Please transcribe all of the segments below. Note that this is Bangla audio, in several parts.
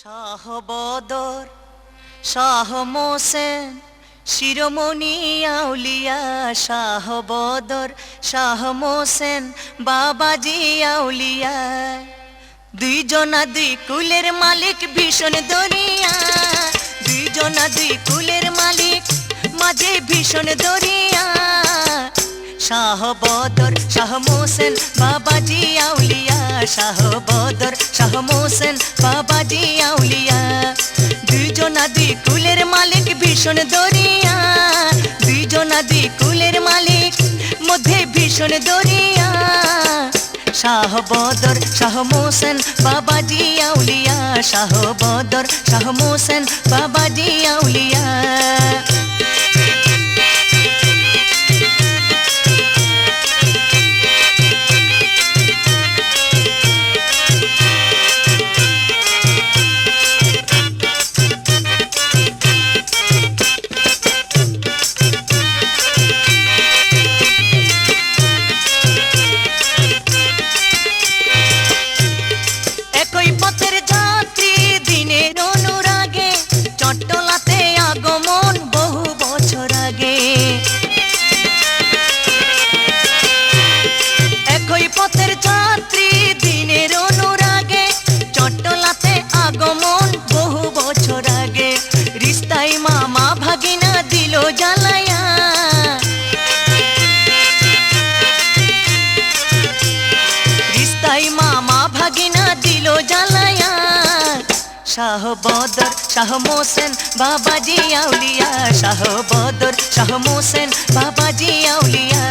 শাহ বদর, শাহ মোসেন, শিরোমণি আউলিয়া, শাহ বদর, শাহ মোসেন, বাবাজি আউলিয়া দুইজনা দুই কুলের মালিক ভীষণ দরিয়া। দুইজনা দুই কুলের মালিক মাঝে ভীষণ দরিয়া। শাহ বদর, শাহ মোসেন, বাবাজি আউলিয়া। শাহ বদর, শাহ মোসেন, বাবাজি আউলিয়া। দুইজনা দুই কুলের মালিক ভীষণ দরিয়া। দুইজনা দুই কুলের মালিক মধ্যে ভীষণ দরিয়া। শাহ বদর, শাহ মোসেন, বাবাজি আউলিয়া। শাহ বদর, শাহ মোসেন, বাবাজি আউলিয়া। আগমন শাহ বদর শাহ মোসেন বাবাজি আউলিয়া। শাহ বদর শাহ মোসেন বাবাজি আউলিয়া।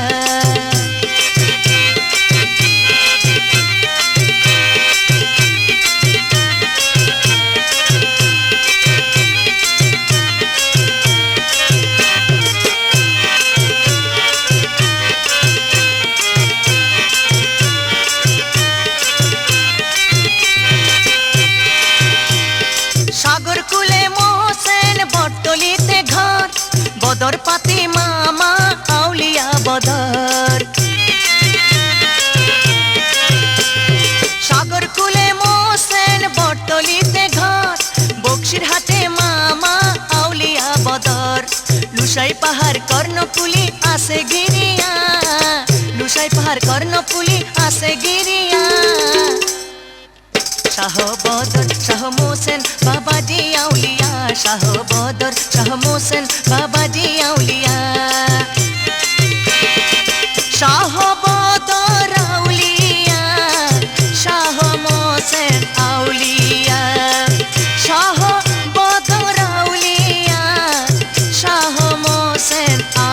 পাতি মামা, আউলিয়া বদর। সাগর কুলে মোহসেন বটতলিতে ঘর বক্সির হাটে মামা, আউলিয়া বদর। লুসাই পাহাড় কর্ণপুলি আসে গিরিয়া, লুসাই পাহাড় কর্ণপুলি আসে গিরিয়া। শাহ বদর Uh -huh.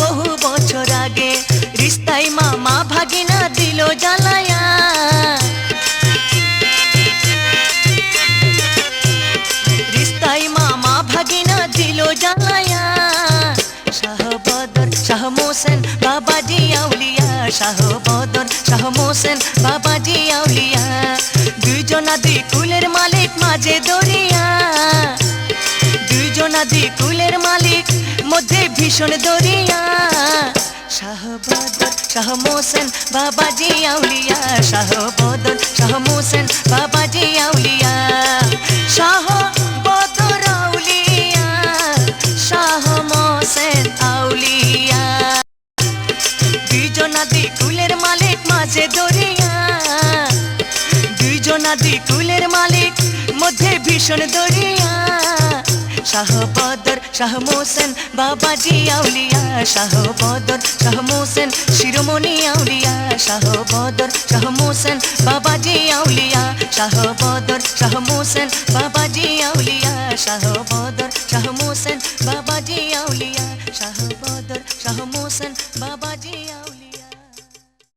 বহু বছর আগে রিস্তাই মামা ভাগিনা দিল জ্বালায়া রিস্তাই মামা ভাগিনা দিল জ্বালায়া শাহ বদর, শাহ মোসেন, বাবাজি আউলিয়া। শাহ বদর, শাহ মোসেন, বাবাজি আউলিয়া। দুইজনা দুই কুলের মালিক মাঝে দরিয়া। দুই কুলের মালিক, মধ্যে ভীষণ দরিয়া। শাহবদর, শাহ মোসেন বাবাজি আউলিয়া। শাহ বদর শাহ মোসেন বাবাজি আউলিয়া। শাহ বদর আউলিয়া, শাহ মোসেন আউলিয়া। দুইজনা দুই কুলের মালিক, মাঝে দরিয়া। দুইজনা দুই কুলের মালিক, মধ্যে ভীষণ দরিয়া। শাহ বদর, শাহ মোসেন বাবাজি আউলিয়া, শাহ বদর, শাহ মোসেন শিরোমণি আউলিয়া, শাহ বদর, শাহ মোসেন বাবাজি আউলিয়া, শাহ বদর, শাহ মোসেন বাবাজি আউলিয়া, শাহ বদর, শাহ মোসেন বাবাজি আউলিয়া, শাহ বদর, শাহ মোসেন